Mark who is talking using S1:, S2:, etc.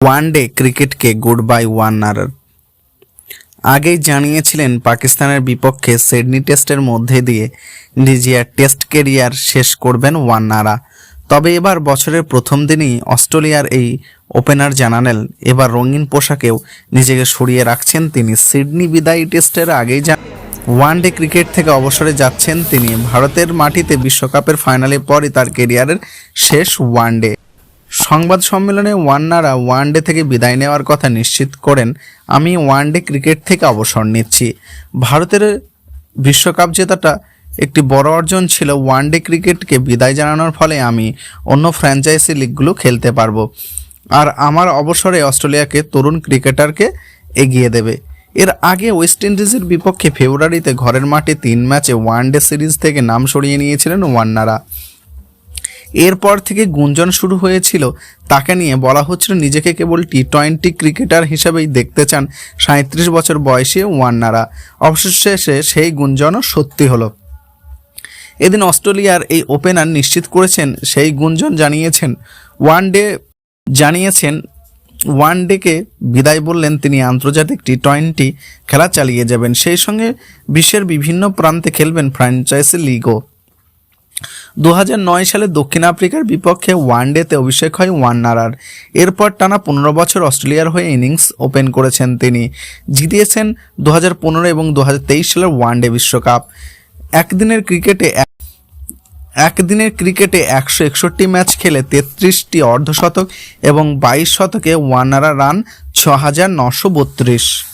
S1: One day ক্রিকেটকে good by Warner আগেই জানিয়েছিলেন পাকিস্তানের বিপক্ষে সিডনি টেস্টের মধ্যে দিয়ে নিজের টেস্ট কেরিয়ার শেষ করবেন ওয়ার্নারা তবে এবার বছরের প্রথম দিনই অস্ট্রেলিয়ার এই ওপেনার জানালেন, এবার রঙিন পোশাকেও নিজেকে সরিয়ে রাখছেন তিনি। সিডনি বিদায়ী টেস্টের আগেই জান ওয়ানডে ক্রিকেট থেকে অবসরে যাচ্ছেন তিনি। ভারতের মাটিতে বিশ্বকাপের ফাইনালের পরই তার কেরিয়ারের শেষ ওয়ানডে সংবাদ সম্মেলনে ওয়ান্নারা ওয়ানডে থেকে বিদায় নেওয়ার কথা নিশ্চিত করেন, আমি ওয়ানডে ক্রিকেট থেকে অবসর নিচ্ছি। ভারতের বিশ্বকাপ জেতাটা একটি বড় অর্জন ছিল, ওয়ানডে ক্রিকেটকে বিদায় জানানোর ফলে আমি অন্য ফ্র্যাঞ্চাইজি লিগগুলো খেলতে পারব। আর আমার অবসরে অস্ট্রেলিয়াকে তরুণ ক্রিকেটারকে এগিয়ে দেবে। এর আগে ওয়েস্ট ইন্ডিজের বিপক্ষে ফেব্রুয়ারিতে ঘরের মাঠে তিন ম্যাচে ওয়ানডে সিরিজ থেকে নাম সরিয়ে নিয়েছিলেন ওয়ান্নারা। এরপর থেকে গুঞ্জন শুরু হয়েছিল। তাকে নিয়ে বলা হচ্ছিল নিজেকে কেবল টি টোয়েন্টি ক্রিকেটার হিসেবেই দেখতে চান সাঁত্রিশ বছর বয়সী ওয়ান্নারা। অবশেষে সেই গুঞ্জনও সত্যি হলো। এদিন অস্ট্রেলিয়ার এই ওপেনার নিশ্চিত করেছেন, সেই গুঞ্জন জানিয়েছেন, ওয়ান ডে জানিয়েছেন, ওয়ান ডেকে বিদায় বললেন তিনি আন্তর্জাতিক টি টোয়েন্টি খেলা চালিয়ে যাবেন। সেই সঙ্গে বিশ্বের বিভিন্ন প্রান্তে খেলবেন ফ্র্যাঞ্চাইজি লিগও। দু হাজার নয় সালে দক্ষিণ আফ্রিকার বিপক্ষে ওয়ানডেতে অভিষেক হয় ওয়ান্নারার এরপর টানা পনেরো বছর অস্ট্রেলিয়ার হয়ে ইনিংস ওপেন করেছেন তিনি। জিতিয়েছেন দু হাজার পনেরো এবং দু হাজার তেইশ সালের ওয়ানডে বিশ্বকাপ। একদিনের ক্রিকেটে এক- একদিনের ক্রিকেটে একশো একষট্টি ম্যাচ খেলে তেত্রিশটি অর্ধশতক এবং বাইশ শতকে ওয়ানারা রান ছ হাজার নশো বত্রিশ।